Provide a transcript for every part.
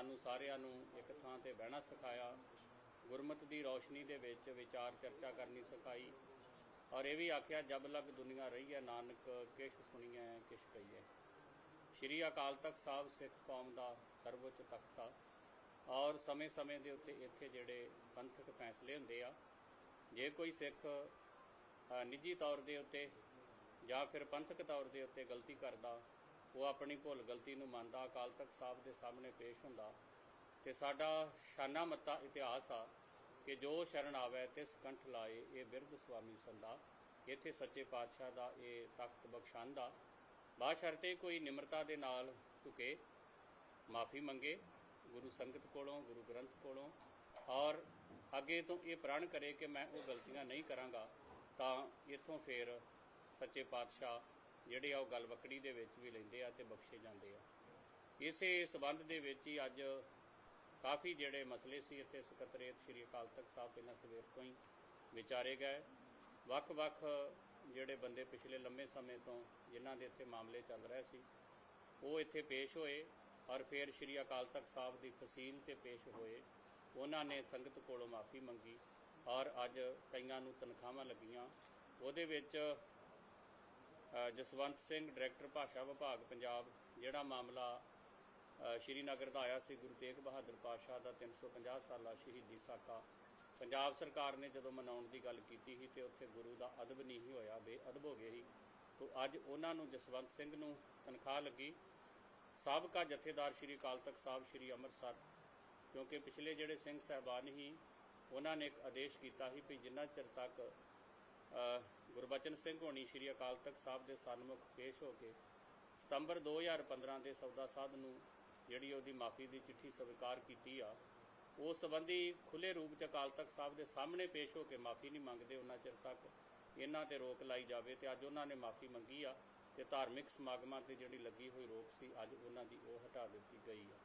ਸਾਨੂੰ ਸਾਰਿਆਂ ਨੂੰ ਇੱਕ ਥਾਂ ਤੇ ਬਹਿਣਾ ਸਿਖਾਇਆ। ਗੁਰਮਤ ਦੀ ਰੌਸ਼ਨੀ ਦੇ ਵਿੱਚ ਵਿਚਾਰ ਚਰਚਾ ਕਰਨੀ ਸਿਖਾਈ। ਔਰ ਇਹ ਵੀ ਆਖਿਆ, ਜਬ ਲਗ ਦੁਨੀਆ ਰਹੀ ਹੈ ਨਾਨਕ ਕਿਛ ਸੁਣੀਐ ਕਿਛ ਕਹੀਐ? ਸ਼੍ਰੀ ਅਕਾਲ ਤਖਤ ਸਾਹਿਬ ਸਿੱਖ ਕੌਮ ਦਾ ਸਰਵਉੱਚ ਤਖਤ ਆ। ਔਰ ਸਮੇਂ-ਸਮੇਂ ਦੇ ਉੱਤੇ ਇੱਥੇ ਜਿਹੜੇ ਪੰਥਕ ਫੈਸਲੇ ਹੁੰਦੇ ਆ, ਜੇ ਕੋਈ ਸਿੱਖ ਨਿੱਜੀ ਤੌਰ ਦੇ ਉੱਤੇ ਜਾਂ ਫਿਰ ਪੰਥਕ ਤੌਰ ਦੇ ਉੱਤੇ ਗਲਤੀ ਕਰਦਾ ਉਹ ਆਪਣੀ ਭੁੱਲ ਗਲਤੀ ਨੂੰ ਮੰਨਦਾ, ਅਕਾਲ ਤਖਤ ਸਾਹਿਬ ਦੇ ਸਾਹਮਣੇ ਪੇਸ਼ ਹੁੰਦਾ। ਤੇ ਸਾਡਾ ਸ਼ਾਨਾ ਮੱਤਾ ਇਤਿਹਾਸ ਆ ਕਿ ਜੋ ਸ਼ਰਨ ਆਵੇ, ਤਿਸ ਕੰਠ ਲਾਏ ਇਹ ਬਿਰਧ ਸੁਆਮੀ ਸੰਦਾ ਇੱਥੇ ਸੱਚੇ ਪਾਤਸ਼ਾਹ ਦਾ ਇਹ ਤਖਤ ਬਖਸ਼ਾਂਦਾ। ਬਾਸ਼ਰਤੇ ਕੋਈ ਨਿਮਰਤਾ ਦੇ ਨਾਲ ਝੁਕੇ, ਮਾਫੀ ਮੰਗੇ ਗੁਰੂ ਸੰਗਤ ਕੋਲੋਂ, ਗੁਰੂ ਗ੍ਰੰਥ ਕੋਲੋਂ। ਔਰ ਅੱਗੇ ਤੋਂ ਇਹ ਪ੍ਰਣ ਕਰੇ ਕਿ ਮੈਂ ਉਹ ਗਲਤੀਆਂ ਨਹੀਂ ਕਰਾਂਗਾ, ਤਾਂ ਇਥੋਂ ਫੇਰ ਸੱਚੇ ਪਾਤਸ਼ਾਹ ਜਿਹੜੇ ਆ ਉਹ ਗੱਲ ਦੇ ਵਿੱਚ ਵੀ ਲੈਂਦੇ ਆ ਤੇ ਬਖਸ਼ੇ ਜਾਂਦੇ ਆ। ਇਸੇ ਸਬੰਧ ਦੇ ਵਿੱਚ ਹੀ ਅੱਜ ਕਾਫੀ ਜਿਹੜੇ ਮਸਲੇ ਸੀ ਇੱਥੇ ਸਕੱਤਰੇਤ ਸ੍ਰੀ ਅਕਾਲ ਤਖਤ ਸਾਹਿਬ ਪਹਿਲਾਂ ਸਵੇਰ ਤੋਂ ਹੀ ਵਿਚਾਰੇ ਗਏ। ਵੱਖ-ਵੱਖ ਜਿਹੜੇ ਬੰਦੇ ਪਿਛਲੇ ਲੰਮੇ ਸਮੇਂ ਤੋਂ ਜਿਨ੍ਹਾਂ ਦੇ ਇੱਥੇ ਮਾਮਲੇ ਚੱਲ ਰਹੇ ਸੀ, ਉਹ ਇੱਥੇ ਪੇਸ਼ ਹੋਏ ਔਰ ਫਿਰ ਸ੍ਰੀ ਅਕਾਲ ਤਖਤ ਸਾਹਿਬ ਦੀ ਫਸੀਲ ਤੇ ਪੇਸ਼ ਹੋਏ। ਉਹਨਾਂ ਨੇ ਸੰਗਤ ਕੋਲੋਂ ਮਾਫੀ ਮੰਗੀ ਔਰ ਅੱਜ ਕਈਆਂ ਨੂੰ ਤਨਖਾਹਾਂ ਲੱਗੀਆਂ। ਉਹਦੇ ਵਿੱਚ ਜਸਵੰਤ ਸਿੰਘ, ਡਾਇਰੈਕਟਰ ਭਾਸ਼ਾ ਵਿਭਾਗ ਪੰਜਾਬ, ਜਿਹੜਾ ਮਾਮਲਾ ਸ਼੍ਰੀਨਗਰ ਦਾ ਆਇਆ ਸੀ, ਗੁਰੂ ਤੇਗ ਬਹਾਦਰ ਪਾਤਸ਼ਾਹ ਦਾ 350 ਸਾਲਾ ਸ਼ਹੀਦੀ ਸਾਕਾ। ਪੰਜਾਬ ਸਰਕਾਰ ਨੇ ਜਦੋਂ ਮਨਾਉਣ ਦੀ ਗੱਲ ਕੀਤੀ ਸੀ ਤੇ ਉੱਥੇ ਗੁਰੂ ਦਾ ਅਦਬ ਨਹੀਂ ਸੀ ਹੋਇਆ, ਬੇਅਦਬ ਹੋ ਗਿਆ ਸੀ, ਤੋਂ ਅੱਜ ਉਹਨਾਂ ਨੂੰ ਜਸਵੰਤ ਸਿੰਘ ਨੂੰ ਤਨਖਾਹ ਲੱਗੀ। ਸਾਬਕਾ ਜਥੇਦਾਰ ਸ਼੍ਰੀ ਅਕਾਲ ਤਖਤ ਸਾਹਿਬ, ਸ਼੍ਰੀ ਅੰਮ੍ਰਿਤਸਰ, ਕਿਉਂਕਿ ਪਿਛਲੇ ਜਿਹੜੇ ਸਿੰਘ ਸਾਹਿਬਾਨ ਹੀ ਉਹਨਾਂ ਨੇ ਇੱਕ ਆਦੇਸ਼ ਕੀਤਾ ਸੀ ਵੀ ਜਿੰਨਾ ਚਿਰ ਤੱਕ ਗੁਰਬਚਨ ਸਿੰਘ ਹੋਣੀ ਸ਼੍ਰੀ ਅਕਾਲ ਤਖਤ ਸਾਹਿਬ ਦੇ ਸਨਮੁਖ ਪੇਸ਼ ਹੋ ਕੇ ਸਤੰਬਰ 2015 ਦੇ ਸੌਦਾ ਸਾਧ ਨੂੰ ਜਿਹੜੀ ਉਹਦੀ ਮਾਫੀ ਦੀ ਚਿੱਠੀ ਸਵੀਕਾਰ ਕੀਤੀ ਆ, ਉਸ ਸੰਬੰਧੀ ਖੁੱਲੇ ਰੂਪ ਚ ਅਕਾਲ ਤਖਤ ਸਾਹਿਬ ਦੇ ਸਾਹਮਣੇ ਪੇਸ਼ ਹੋ ਕੇ ਮਾਫੀ ਨਹੀਂ ਮੰਗਦੇ ਉਹਨਾਂ ਚਿਰ ਤੱਕ। ਇਹਨਾਂ ਤੇ ਰੋਕ ਲਾਈ ਜਾਵੇ ਤੇ ਅੱਜ ਉਹਨਾਂ ਨੇ ਮਾਫੀ ਮੰਗੀ ਆ ਤੇ ਧਾਰਮਿਕ ਸਮਾਗਮਾਂ ਤੇ ਜਿਹੜੀ ਲੱਗੀ ਹੋਈ ਰੋਕ ਸੀ, ਅੱਜ ਉਹਨਾਂ ਦੀ ਉਹ ਹਟਾ ਦਿੱਤੀ ਗਈ ਆ।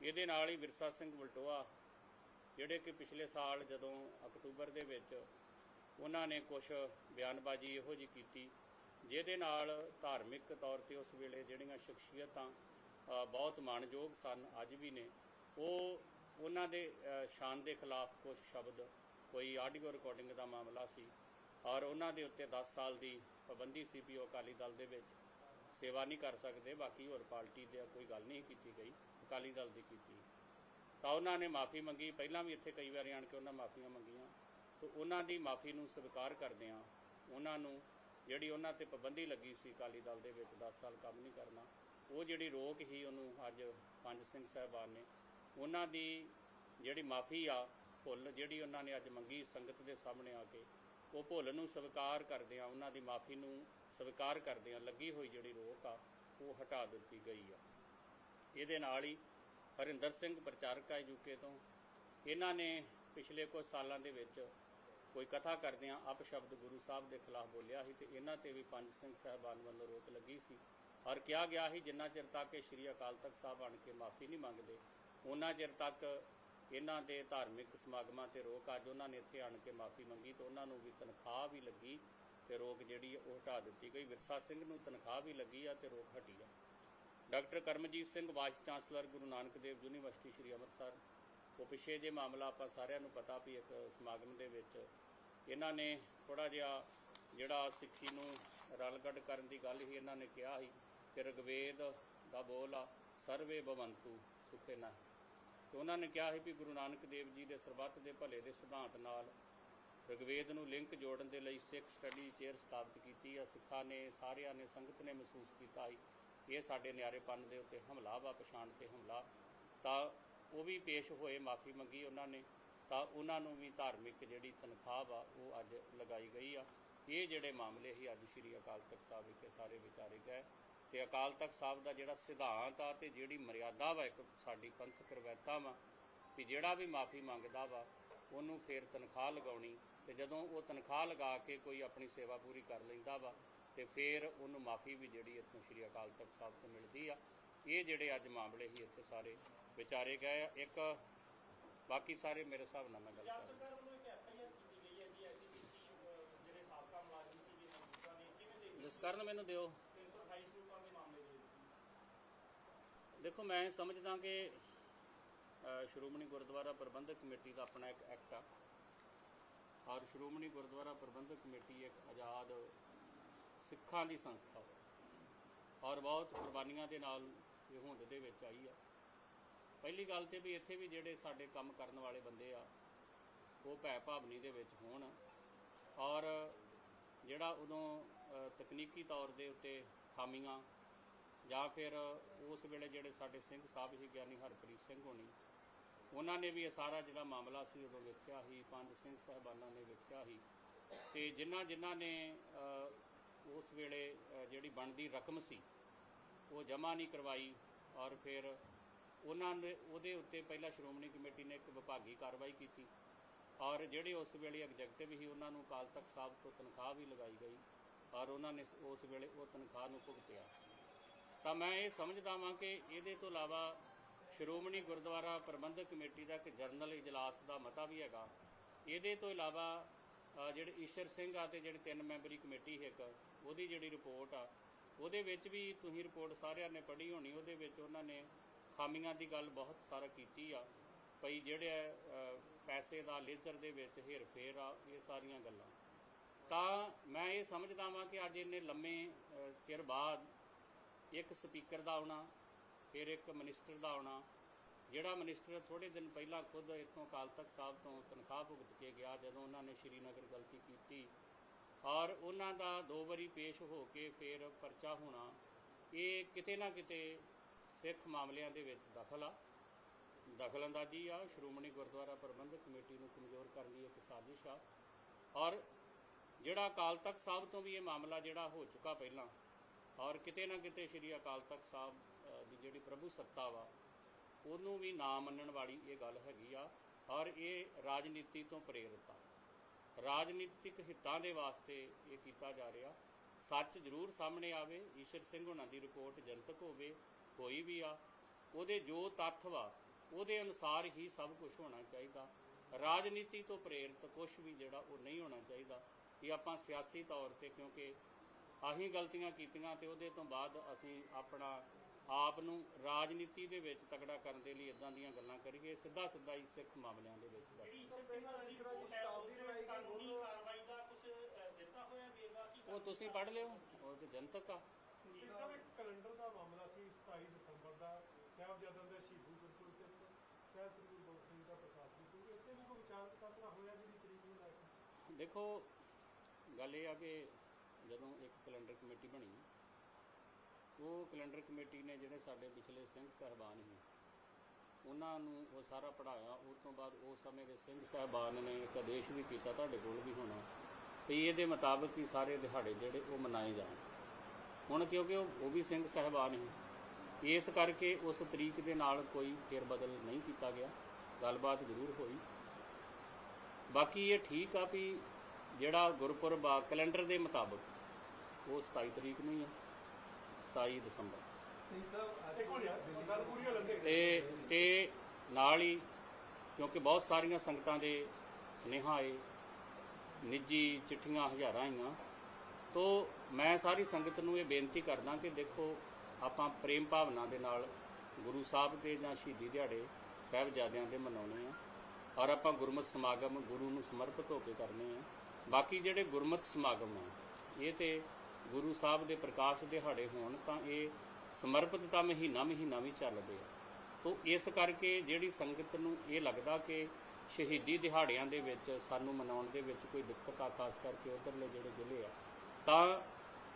ਇਹਦੇ ਨਾਲ ਹੀ ਵਿਰਸਾ ਸਿੰਘ ਬਲਟੋਆ ਜਿਹੜੇ ਕਿ ਪਿਛਲੇ ਸਾਲ ਜਦੋਂ ਅਕਤੂਬਰ ਦੇ ਵਿੱਚ ਉਹਨਾਂ ਨੇ ਕੁਝ ਬਿਆਨਬਾਜ਼ੀ ਇਹੋ ਜੀ ਕੀਤੀ, ਜਿਹਦੇ ਨਾਲ ਧਾਰਮਿਕ ਤੌਰ ਤੇ ਉਸ ਵੇਲੇ ਜਿਹੜੀਆਂ ਸ਼ਖਸੀਅਤਾਂ ਬਹੁਤ ਮਾਣਯੋਗ ਸਨ, ਅੱਜ ਵੀ ਨੇ, ਉਹ ਉਹਨਾਂ ਦੇ ਸ਼ਾਨ ਦੇ ਖਿਲਾਫ ਕੁਝ ਸ਼ਬਦ, ਕੋਈ ਆਡੀਓ ਰਿਕਾਰਡਿੰਗ ਦਾ ਮਾਮਲਾ ਸੀ ਔਰ ਉਹਨਾਂ ਦੇ ਉੱਤੇ 10 ਸਾਲ ਦੀ ਪਾਬੰਦੀ ਸੀ ਵੀ ਉਹ ਅਕਾਲੀ ਦਲ ਦੇ ਵਿੱਚ ਸੇਵਾ ਨਹੀਂ ਕਰ ਸਕਦੇ, ਬਾਕੀ ਹੋਰ ਪਾਰਟੀ ਦੇ ਕੋਈ ਗੱਲ ਨਹੀਂ ਕੀਤੀ ਗਈ, ਅਕਾਲੀ ਦਲ ਦੀ ਕੀਤੀ। ਤਾਂ ਉਹਨਾਂ ਨੇ ਮਾਫੀ ਮੰਗੀ, ਪਹਿਲਾਂ ਵੀ ਇੱਥੇ ਕਈ ਵਾਰੀ ਆਣ ਕੇ ਉਹਨਾਂ ਮਾਫੀਆਂ ਮੰਗੀਆਂ। ਤਾਂ ਉਹਨਾਂ ਦੀ ਮਾਫੀ ਨੂੰ ਸਵੀਕਾਰ ਕਰਦੇ ਆ ਉਹਨਾਂ ਨੂੰ ਜਿਹੜੀ ਉਹਨਾਂ ਤੇ ਪਾਬੰਦੀ ਲੱਗੀ ਸੀ ਅਕਾਲੀ ਦਲ ਦੇ ਵਿੱਚ 10 ਸਾਲ ਕੰਮ ਨਹੀਂ ਕਰਨਾ, ਉਹ ਜਿਹੜੀ ਰੋਕ ਹੀ ਉਹਨੂੰ ਅੱਜ ਪੰਜ ਸਿੰਘ ਸਾਹਿਬਾਨ ਨੇ, ਉਹਨਾਂ ਦੀ ਜਿਹੜੀ ਮਾਫੀ ਆ, ਭੁੱਲ ਜਿਹੜੀ ਉਹਨਾਂ ਨੇ ਅੱਜ ਮੰਗੀ ਸੰਗਤ ਦੇ ਸਾਹਮਣੇ ਆ ਕੇ, ਉਹ ਭੁੱਲ ਨੂੰ ਸਵੀਕਾਰ ਕਰਦੇ ਆ ਉਹਨਾਂ ਦੀ ਮਾਫੀ ਨੂੰ ਸਵੀਕਾਰ ਕਰਦੇ ਆ ਲੱਗੀ ਹੋਈ ਜਿਹੜੀ ਰੋਕ ਆ, ਉਹ ਹਟਾ ਦਿੱਤੀ ਗਈ ਆ। ਇਹਦੇ ਨਾਲ ਹੀ ਹਰਿੰਦਰ ਸਿੰਘ ਪ੍ਰਚਾਰਕ ਆ ਯੂਕੇ ਤੋਂ, ਇਹਨਾਂ ਨੇ ਪਿਛਲੇ ਕੁਝ ਸਾਲਾਂ ਦੇ ਵਿੱਚ ਕੋਈ ਕਥਾ ਕਰਦਿਆਂ ਅਪ ਸ਼ਬਦ ਗੁਰੂ ਸਾਹਿਬ ਦੇ ਖਿਲਾਫ ਬੋਲਿਆ ਸੀ ਤੇ ਇਹਨਾਂ ਤੇ ਵੀ ਪੰਜ ਸਿੰਘ ਸਾਹਿਬਾਨ ਵੱਲੋਂ ਰੋਕ ਲੱਗੀ ਸੀ। ਔਰ ਕਿਹਾ ਗਿਆ ਸੀ, ਜਿੰਨਾ ਚਿਰ ਤੱਕ ਇਹ ਸ਼੍ਰੀ ਅਕਾਲ ਤਖਤ ਸਾਹਿਬ ਆਣ ਕੇ ਮਾਫੀ ਨਹੀਂ ਮੰਗਦੇ ਉਹਨਾਂ ਚਿਰ ਤੱਕ ਇਹਨਾਂ ਦੇ ਧਾਰਮਿਕ ਸਮਾਗਮਾਂ ਤੇ ਰੋਕ, ਅੱਜ ਉਹਨਾਂ ਨੇ ਇੱਥੇ ਆਣ ਕੇ ਮਾਫੀ ਮੰਗੀ ਤੇ ਉਹਨਾਂ ਨੂੰ ਵੀ ਤਨਖਾਹ ਵੀ ਲੱਗੀ ਤੇ ਰੋਕ ਜਿਹੜੀ ਹੈ ਉਹ ਹਟਾ ਦਿੱਤੀ ਗਈ। ਵਿਰਸਾ ਸਿੰਘ ਨੂੰ ਤਨਖਾਹ ਵੀ ਲੱਗੀ ਆ ਤੇ ਰੋਕ ਹਟੀ ਆ। Doctor Karamjit Singh, vice chancellor Guru Nanak Dev university, Sri Amritsar. ਉਹ ਪਿਛੇ ਜੇ ਮਾਮਲਾ ਆਪਾਂ ਸਾਰਿਆਂ ਨੂੰ ਪਤਾ ਵੀ ਇੱਕ ਸਮਾਗਮ ਦੇ ਵਿੱਚ ਇਹਨਾਂ ਨੇ ਥੋੜਾ ਜਿਹਾ ਜਿਹੜਾ ਸਿੱਖੀ ਨੂੰ ਰਲਗੱਡ ਕਰਨ ਦੀ ਗੱਲ ਹੀ ਇਹਨਾਂ ਨੇ ਕਿਹਾ ਸੀ ਕਿ ਰਗਵੇਦ ਦਾ ਬੋਲ ਆ, ਸਰਵੇ ਭਵੰਤੂ ਸੁਖੇ ਨਾ ਤੇ ਉਹਨਾਂ ਨੇ ਕਿਹਾ ਸੀ ਵੀ ਗੁਰੂ ਨਾਨਕ ਦੇਵ ਜੀ ਦੇ ਸਰਬੱਤ ਦੇ ਭਲੇ ਦੇ ਸਿਧਾਂਤ ਨਾਲ ਰਗਵੇਦ ਨੂੰ ਲਿੰਕ ਜੋੜਨ ਦੇ ਲਈ ਸਿੱਖ ਸਟੱਡੀ ਚੇਅਰ ਸਥਾਪਿਤ ਕੀਤੀ ਆ। ਸਿੱਖਾਂ ਨੇ, ਸਾਰਿਆਂ ਨੇ ਸੰਗਤ ਨੇ ਮਹਿਸੂਸ ਕੀਤਾ ਸੀ, ਇਹ ਸਾਡੇ ਨਿਆਰੇਪਨ ਦੇ ਉੱਤੇ ਹਮਲਾ ਵਾ, ਪਛਾਣ ਤੇ ਹਮਲਾ। ਤਾਂ ਉਹ ਵੀ ਪੇਸ਼ ਹੋਏ, ਮਾਫੀ ਮੰਗੀ ਉਹਨਾਂ ਨੇ। ਤਾਂ ਉਹਨਾਂ ਨੂੰ ਵੀ ਧਾਰਮਿਕ ਜਿਹੜੀ ਤਨਖਾਹ ਵਾ ਉਹ ਅੱਜ ਲਗਾਈ ਗਈ ਆ। ਇਹ ਜਿਹੜੇ ਮਾਮਲੇ ਹੀ ਅੱਜ ਸ੍ਰੀ ਅਕਾਲ ਤਖਤ ਸਾਹਿਬ ਵਿਖੇ ਸਾਰੇ ਵਿਚਾਰੇ ਗਏ ਤੇ ਅਕਾਲ ਤਖਤ ਸਾਹਿਬ ਦਾ ਜਿਹੜਾ ਸਿਧਾਂਤ ਆ ਤੇ ਜਿਹੜੀ ਮਰਿਆਦਾ ਵਾ ਇੱਕ ਸਾਡੀ ਪੰਥਕ ਰਵਾਇਤਾਂ ਵਾ ਵੀ ਜਿਹੜਾ ਵੀ ਮਾਫੀ ਮੰਗਦਾ ਵਾ ਉਹਨੂੰ ਫੇਰ ਤਨਖਾਹ ਲਗਾਉਣੀ ਤੇ ਜਦੋਂ ਉਹ ਤਨਖਾਹ ਲਗਾ ਕੇ ਕੋਈ ਆਪਣੀ ਸੇਵਾ ਪੂਰੀ ਕਰ ਲੈਂਦਾ ਵਾ ਤੇ ਫਿਰ ਉਹਨੂੰ ਮਾਫੀ ਵੀ ਜਿਹੜੀ ਇੱਥੋਂ ਸ੍ਰੀ ਅਕਾਲ ਤਖਤ ਸਾਹਿਬ ਤੋਂ ਮਿਲਦੀ ਆ। ਇਹ ਜਿਹੜੇ ਅੱਜ ਮਾਮਲੇ ਹੀ ਇੱਥੇ ਸਾਰੇ ਵਿਚਾਰੇ ਗਏ ਆ। ਇੱਕ ਬਾਕੀ ਸਾਰੇ ਮੇਰੇ ਹਿਸਾਬ ਨਾਲ ਮੈਂ ਗੱਲ ਕਰ ਸਰਕਾਰ ਵੱਲੋਂ ਇੱਕ ਐਫਆਈਆਰ ਕੀਤੀ ਗਈ ਹੈ ਜੀ ਐਸਜੀਪੀਸੀ ਜਿਹੜੇ ਸਾਬਕਾ ਮੁਲਾਜ਼ਮ ਸੀ ਜੀ ਸੰਸਥਾ ਨੇ ਕਿਵੇਂ ਦੇ ਜਿਸ ਕਾਰਨ ਮੈਨੂੰ ਦਿਓ। 328 ਰੁਪਏ ਦੇ ਮਾਮਲੇ ਦੇ ਵਿੱਚ। ਦੇਖੋ ਮੈਂ ਸਮਝਦਾ ਕਿ ਸ਼੍ਰੋਮਣੀ ਗੁਰਦੁਆਰਾ ਪ੍ਰਬੰਧਕ ਕਮੇਟੀ ਦਾ ਆਪਣਾ ਇੱਕ ਐਕਟ ਆ। ਔਰ ਸ਼੍ਰੋਮਣੀ ਗੁਰਦੁਆਰਾ ਪ੍ਰਬੰਧਕ ਕਮੇਟੀ ਇੱਕ ਆਜ਼ਾਦ ਸਿੱਖਾਂ ਦੀ ਸੰਸਥਾ। ਔਰ ਬਹੁਤ ਕੁਰਬਾਨੀਆਂ ਦੇ ਨਾਲ ਇਹ ਹੋਂਦ ਦੇ ਵਿੱਚ ਆਈ ਆ। ਪਹਿਲੀ ਗੱਲ ਤੇ ਵੀ ਇੱਥੇ ਵੀ ਜਿਹੜੇ ਸਾਡੇ ਕੰਮ ਕਰਨ ਵਾਲੇ ਬੰਦੇ ਆ, ਉਹ ਭੈ ਭਾਵਨੀ ਦੇ ਵਿੱਚ ਹੋਣ। ਔਰ ਜਿਹੜਾ ਉਦੋਂ ਤਕਨੀਕੀ ਤੌਰ ਦੇ ਉੱਤੇ ਖਾਮੀਆਂ, ਜਾਂ ਫਿਰ ਉਸ ਵੇਲੇ ਜਿਹੜੇ ਸਾਡੇ ਸਿੰਘ ਸਾਹਿਬ ਸੀ, ਗਿਆਨੀ ਹਰਪ੍ਰੀਤ ਸਿੰਘ ਹੋਣੀ, ਉਹਨਾਂ ਨੇ ਵੀ ਇਹ ਸਾਰਾ ਜਿਹੜਾ ਮਾਮਲਾ ਸੀ, ਉਦੋਂ ਵੇਖਿਆ ਸੀ, ਪੰਜ ਸਿੰਘ ਸਾਹਿਬਾਨਾਂ ਨੇ ਵੇਖਿਆ ਸੀ। ਤੇ ਜਿਨ੍ਹਾਂ ਜਿਨ੍ਹਾਂ ਨੇ ਉਸ ਵੇਲੇ ਜਿਹੜੀ ਬਣਦੀ ਰਕਮ ਸੀ, ਉਹ ਜਮ੍ਹਾਂ ਨਹੀਂ ਕਰਵਾਈ, ਔਰ ਫਿਰ ਉਹਨਾਂ ਨੇ, ਉਹਦੇ ਉੱਤੇ ਪਹਿਲਾਂ ਸ਼੍ਰੋਮਣੀ ਕਮੇਟੀ ਨੇ ਇੱਕ ਵਿਭਾਗੀ ਕਾਰਵਾਈ ਕੀਤੀ ਔਰ ਜਿਹੜੇ ਉਸ ਵੇਲੇ ਐਗਜ਼ੈਕਟਿਵ ਸੀ, ਉਹਨਾਂ ਨੂੰ ਅਕਾਲ ਤਖਤ ਸਾਹਿਬ ਤੋਂ ਤਨਖਾਹ ਵੀ ਲਗਾਈ ਗਈ ਔਰ ਉਹਨਾਂ ਨੇ ਉਸ ਵੇਲੇ ਉਹ ਤਨਖਾਹ ਨੂੰ ਭੁਗਤਿਆ। ਤਾਂ ਮੈਂ ਇਹ ਸਮਝਦਾ ਵਾਂ ਕਿ ਇਹਦੇ ਤੋਂ ਇਲਾਵਾ ਸ਼੍ਰੋਮਣੀ ਗੁਰਦੁਆਰਾ ਪ੍ਰਬੰਧਕ ਕਮੇਟੀ ਦਾ ਇੱਕ ਜਰਨਲ ਇਜਲਾਸ ਦਾ ਮਤਾ ਵੀ ਹੈਗਾ। ਇਹਦੇ ਤੋਂ ਇਲਾਵਾ ਜਿਹੜੇ ਈਸ਼ਰ ਸਿੰਘ ਆ ਤੇ ਜਿਹੜੀ ਤਿੰਨ ਮੈਂਬਰੀ ਕਮੇਟੀ ਹੈ ਇੱਕ, ਉਹਦੀ ਜਿਹੜੀ ਰਿਪੋਰਟ ਆ, ਉਹਦੇ ਵਿੱਚ ਵੀ ਤੁਸੀਂ ਰਿਪੋਰਟ ਸਾਰਿਆਂ ਨੇ ਪੜ੍ਹੀ ਹੋਣੀ, ਉਹਦੇ ਵਿੱਚ ਉਹਨਾਂ ਨੇ ਖਾਮੀਆਂ ਦੀ ਗੱਲ ਬਹੁਤ ਸਾਰਾ ਕੀਤੀ ਆ। ਭਈ ਜਿਹੜੇ ਪੈਸੇ ਦਾ ਲੇਜ਼ਰ ਦੇ ਵਿੱਚ ਹੇਰਫੇਰ ਆ, ਇਹ ਸਾਰੀਆਂ ਗੱਲਾਂ। ਤਾਂ ਮੈਂ ਇਹ ਸਮਝਦਾ ਵਾਂ ਕਿ ਅੱਜ ਇੰਨੇ ਲੰਮੇ ਚਿਰ ਬਾਅਦ ਇੱਕ ਸਪੀਕਰ ਦਾ ਆਉਣਾ, ਫਿਰ ਇੱਕ ਮਿਨਿਸਟਰ ਦਾ ਆਉਣਾ। ਜਿਹੜਾ ਮਿਨਿਸਟਰ ਥੋੜੇ ਦਿਨ ਪਹਿਲਾਂ ਖੁਦ ਇੱਥੋਂ ਅਕਾਲ ਤਖਤ ਸਾਹਿਬ ਤੋਂ ਤਨਖਾਹ ਭੁਗਤ ਕੇ ਗਿਆ, ਜਦੋਂ ਉਹਨਾਂ ਨੇ ਸ਼੍ਰੀਨਗਰ ਗਲਤੀ ਕੀਤੀ। ਔਰ ਉਹਨਾਂ ਦਾ ਦੋ ਵਾਰੀ ਪੇਸ਼ ਹੋ ਕੇ ਫਿਰ ਪਰਚਾ ਹੋਣਾ, ਇਹ ਕਿਤੇ ਨਾ ਕਿਤੇ ਸਿੱਖ ਮਾਮਲਿਆਂ ਦੇ ਵਿੱਚ ਦਖਲ ਆ। ਦਖਲਅੰਦਾਜ਼ੀ ਆ, ਸ਼੍ਰੋਮਣੀ ਗੁਰਦੁਆਰਾ ਪ੍ਰਬੰਧਕ ਕਮੇਟੀ ਨੂੰ ਕਮਜ਼ੋਰ ਕਰਨ ਦੀ ਇੱਕ ਸਾਜ਼ਿਸ਼ ਆ। ਔਰ ਜਿਹੜਾ ਅਕਾਲ ਤਖਤ ਸਾਹਿਬ ਤੋਂ ਵੀ ਇਹ ਮਾਮਲਾ ਜਿਹੜਾ ਹੋ ਚੁੱਕਾ ਪਹਿਲਾਂ, ਔਰ ਕਿਤੇ ਨਾ ਕਿਤੇ ਸ੍ਰੀ ਅਕਾਲ ਤਖਤ ਸਾਹਿਬ ਦੀ ਜਿਹੜੀ ਪ੍ਰਭੂ ਸੱਤਾ ਵਾ, ਉਹਨੂੰ ਵੀ ਨਾ ਮੰਨਣ ਵਾਲੀ ਇਹ ਗੱਲ ਹੈਗੀ ਆ, ਔਰ ਇਹ ਰਾਜਨੀਤੀ ਤੋਂ ਪ੍ਰੇਰਿਤ ਆ। ਰਾਜਨੀਤਿਕ ਹਿੱਤਾਂ ਦੇ ਵਾਸਤੇ ਇਹ ਕੀਤਾ ਜਾ ਰਿਹਾ। ਸੱਚ ਜ਼ਰੂਰ ਸਾਹਮਣੇ ਆਵੇ, ਈਸ਼ਰ ਸਿੰਘ ਹੁਣਾਂ ਦੀ ਰਿਪੋਰਟ ਜਨਤਕ ਹੋਵੇ ਕੋਈ ਵੀ ਆ ਉਹਦੇ ਜੋ ਤੱਥ ਵਾ ਉਹਦੇ ਅਨੁਸਾਰ ਹੀ ਸਭ ਕੁਝ ਹੋਣਾ ਚਾਹੀਦਾ। ਰਾਜਨੀਤੀ ਤੋਂ ਪ੍ਰੇਰਿਤ ਕੁਝ ਵੀ ਜਿਹੜਾ ਉਹ ਨਹੀਂ ਹੋਣਾ ਚਾਹੀਦਾ। ਕਿ ਆਪਾਂ ਸਿਆਸੀ ਤੌਰ ਤੇ ਕਿਉਂਕਿ ਆਹੀ ਗਲਤੀਆਂ ਕੀਤੀਆਂ ਤੇ ਉਹਦੇ ਤੋਂ ਬਾਅਦ ਅਸੀਂ ਆਪਣਾ ਆਪ ਨੂੰ ਰਾਜਨੀਤੀ ਦੇ ਵਿੱਚ ਤਗੜਾ ਕਰਨ ਦੇ ਲਈ ਇਦਾਂ ਦੀਆਂ ਗੱਲਾਂ ਕਰੀਏ ਸਿੱਧਾ ਸਿੱਧਾ ਹੀ ਸਿੱਖ ਮਾਮਲਿਆਂ ਦੇ ਵਿੱਚ ਦਾ। ਉਹ ਤੁਸੀਂ ਪੜ੍ਹ ਲਿਓ ਉਹ ਤੇ ਜਨਤਕ ਆ। ਸਿੰਘ ਸਾਹਿਬ ਇੱਕ ਕੈਲੰਡਰ ਦਾ ਮਾਮਲਾ ਸੀ 27 ਦਸੰਬਰ ਦਾ, ਸਾਹਿਬਜ਼ਾਦਿਆਂ ਦੇ ਸ਼ਹੀਦੀ ਗੁਰਪੁਰਬ ਤੇ ਸਾਹਿਬ ਸ੍ਰੀ ਗੁਰੂ ਗੋਬਿੰਦ ਸਿੰਘ ਦਾ ਪ੍ਰਕਾਸ਼ ਵੀ ਕਿਉਂਕਿ ਇੱਥੇ ਵੀ ਕੋਈ ਵਿਚਾਰ ਕਰਨਾ ਹੋਇਆ ਜਿਹੜੀ ਤਰੀਕ ਨੂੰ ਲੈ ਕੇ? ਦੇਖੋ, ਗੱਲ ਇਹ ਆ ਕਿ ਜਦੋਂ ਇੱਕ ਕੈਲੰਡਰ ਕਮੇਟੀ ਬਣੀ, ਉਹ ਕੈਲੰਡਰ ਕਮੇਟੀ ਨੇ ਜਿਹੜੇ ਸਾਡੇ ਪਿਛਲੇ ਸਿੰਘ ਸਾਹਿਬਾਨ ਸੀ, ਉਹਨਾਂ ਨੂੰ ਉਹ ਸਾਰਾ ਪੜਾਇਆ ਉਸ ਤੋਂ ਬਾਅਦ ਉਸ ਸਮੇਂ ਦੇ ਸਿੰਘ ਸਾਹਿਬਾਨ ਨੇ ਇੱਕ ਆਦੇਸ਼ ਵੀ ਕੀਤਾ ਤੁਹਾਡੇ ਕੋਲ ਵੀ ਹੋਣਾ, ਵੀ ਇਹਦੇ ਮੁਤਾਬਕ ਹੀ ਸਾਰੇ ਦਿਹਾੜੇ ਜਿਹੜੇ ਉਹ ਮਨਾਏ ਜਾਣ। ਹੁਣ ਕਿਉਂਕਿ ਉਹ ਉਹ ਵੀ ਸਿੰਘ ਸਾਹਿਬਾਨ ਸੀ ਇਸ ਕਰਕੇ ਉਸ ਤਰੀਕ ਦੇ ਨਾਲ ਕੋਈ ਫੇਰ ਬਦਲ ਨਹੀਂ ਕੀਤਾ ਗਿਆ। ਗੱਲਬਾਤ ਜ਼ਰੂਰ ਹੋਈ। ਬਾਕੀ ਇਹ ਠੀਕ ਆ ਵੀ ਜਿਹੜਾ ਗੁਰਪੁਰਬ ਆ, ਕੈਲੰਡਰ ਦੇ ਮੁਤਾਬਕ ਉਹ 27 ਤਰੀਕ ਨੂੰ ਹੀ ਆ 27 ਦਸੰਬਰ। ਸਿੰਘ ਸਾਹਿਬ ਤੇ ਤੇ ਨਾਲ ਹੀ ਕਿਉਂਕਿ ਬਹੁਤ ਸਾਰੀਆਂ ਸੰਗਤਾਂ ਦੇ ਸੁਨੇਹਾ ਆਏ, ਨਿੱਜੀ ਚਿੱਠੀਆਂ ਹਜ਼ਾਰਾਂ ਆਈਆਂ। ਤੋ ਮੈਂ ਸਾਰੀ ਸੰਗਤ ਨੂੰ ਇਹ ਬੇਨਤੀ ਕਰਦਾ ਕਿ ਦੇਖੋ ਆਪਾਂ ਪ੍ਰੇਮ ਭਾਵਨਾ ਦੇ ਨਾਲ ਗੁਰੂ ਸਾਹਿਬ ਦੇ ਜਾਂ ਸ਼ਹੀਦੀ ਦਿਹਾੜੇ ਸਾਹਿਬਜ਼ਾਦਿਆਂ ਦੇ ਮਨਾਉਣੇ ਆ। ਔਰ ਆਪਾਂ ਗੁਰਮਤਿ ਸਮਾਗਮ ਗੁਰੂ ਨੂੰ ਸਮਰਪਿਤ ਹੋ ਕੇ ਕਰਨੇ ਆ। ਬਾਕੀ ਜਿਹੜੇ ਗੁਰਮਤਿ ਸਮਾਗਮ ਆ, ਇਹ ਤੇ ਗੁਰੂ ਸਾਹਿਬ ਦੇ ਪ੍ਰਕਾਸ਼ ਦਿਹਾੜੇ ਹੋਣ ਤਾਂ ਇਹ ਸਮਰਪਿਤ ਤਾਂ ਮਹੀਨਾ ਮਹੀਨਾ ਵੀ ਚੱਲਦੇ ਆ। ਤੋ ਇਸ ਕਰਕੇ ਜਿਹੜੀ ਸੰਗਤ ਨੂੰ ਇਹ ਲੱਗਦਾ ਕਿ ਸ਼ਹੀਦੀ ਦਿਹਾੜਿਆਂ ਦੇ ਵਿੱਚ, ਸਾਨੂੰ ਮਨਾਉਣ ਦੇ ਵਿੱਚ ਕੋਈ ਦਿੱਕਤ ਆ, ਖਾਸ ਕਰਕੇ ਉਧਰਲੇ ਜਿਹੜੇ ਜ਼ਿਲ੍ਹੇ ਆ, ਤਾਂ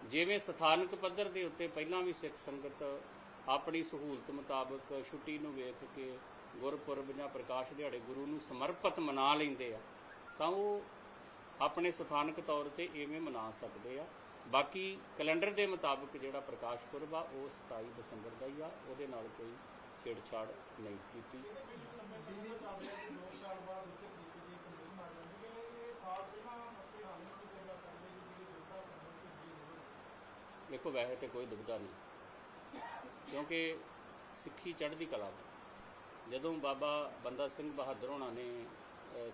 ਜਿਵੇਂ ਸਥਾਨਕ ਪੱਧਰ ਦੇ ਉੱਤੇ ਪਹਿਲਾਂ ਵੀ ਸਿੱਖ ਸੰਗਤ ਆਪਣੀ ਸਹੂਲਤ ਮੁਤਾਬਕ ਛੁੱਟੀ ਨੂੰ ਵੇਖ ਕੇ ਗੁਰਪੁਰਬ ਜਾਂ ਪ੍ਰਕਾਸ਼ ਦਿਹਾੜੇ ਗੁਰੂ ਨੂੰ ਸਮਰਪਿਤ ਮਨਾ ਲੈਂਦੇ ਆ, ਤਾਂ ਉਹ ਆਪਣੇ ਸਥਾਨਕ ਤੌਰ ਤੇ ਇਵੇਂ ਮਨਾ ਸਕਦੇ ਆ। ਬਾਕੀ ਕੈਲੰਡਰ ਦੇ ਮੁਤਾਬਕ ਜਿਹੜਾ ਪ੍ਰਕਾਸ਼ ਪੁਰਬ ਆ, ਉਹ 27 ਦਸੰਬਰ ਦਾ ਹੀ ਆ, ਉਹਦੇ ਨਾਲ ਕੋਈ ਛੇੜਛਾੜ ਨਹੀਂ ਕੀਤੀ ਬਿਜਲੀ ਚੱਲ ਰਿਹਾ ਕਿ 2 ਸਾਲ ਬਾਅਦ ਉਸ ਤਰੀਕ ਦੀ ਇੱਕ ਮੁਹਿੰਮ ਆ ਜਾਂਦੀ ਹੈ ਇਹ ਸਾਲ ਪਹਿਲਾਂ ਮਸਲੇ ਹੱਲ ਨਹੀਂ ਕੀਤਾ ਜਾ ਸਕਦੇ ਕਿ ਜਿਹੜੀ ਦੁਰਗਾ ਸੰਬੰਧੀ ਜੀ ਹੋਵੇ ਦੇਖੋ ਵੈਸੇ ਤੇ ਕੋਈ ਦੁਬਦਾ ਨਹੀਂ। ਕਿਉਂਕਿ ਸਿੱਖੀ ਚੜ੍ਹਦੀ ਕਲਾ ਵਾ ਜਦੋਂ ਬਾਬਾ ਬੰਦਾ ਸਿੰਘ ਬਹਾਦਰ ਹੋਣਾ ਨੇ